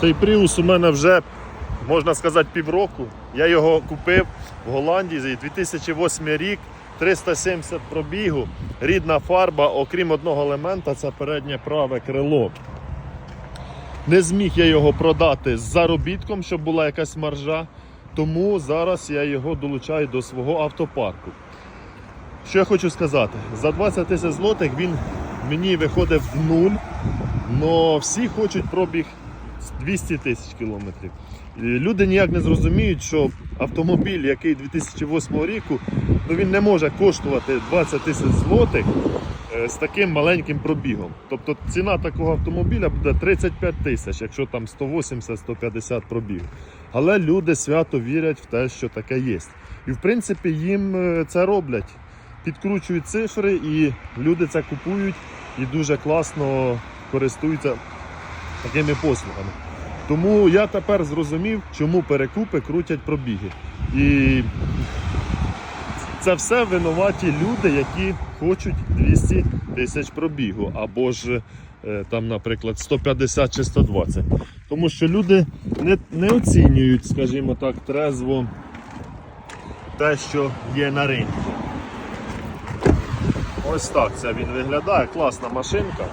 Цей Prius у мене вже, можна сказати, півроку. Я його купив в Голландії 2008 рік, 370 пробігу, рідна фарба, окрім одного елемента, це переднє праве крило. Не зміг я його продати з заробітком, щоб була якась маржа, тому зараз я його долучаю до свого автопарку. Що я хочу сказати, за 20 тисяч злотих він мені виходить в нуль, але всі хочуть пробіг 200 тисяч кілометрів. Люди ніяк не зрозуміють, що автомобіль, який 2008 року, ну він не може коштувати 20 тисяч злотих е, з таким маленьким пробігом. Тобто ціна такого автомобіля буде 35 тисяч, якщо там 180-150 пробіг. Але люди свято вірять в те, що таке є. І в принципі їм е, це роблять. Підкручують цифри і люди це купують і дуже класно користуються такими послугами. Тому я тепер зрозумів, чому перекупи крутять пробіги. І це все винуваті люди, які хочуть 200 тисяч пробігу, або ж е, там, наприклад, 150 чи 120. Тому що люди не, не оцінюють, скажімо так, трезво те, що є на ринку. Ось так це він виглядає, класна машинка.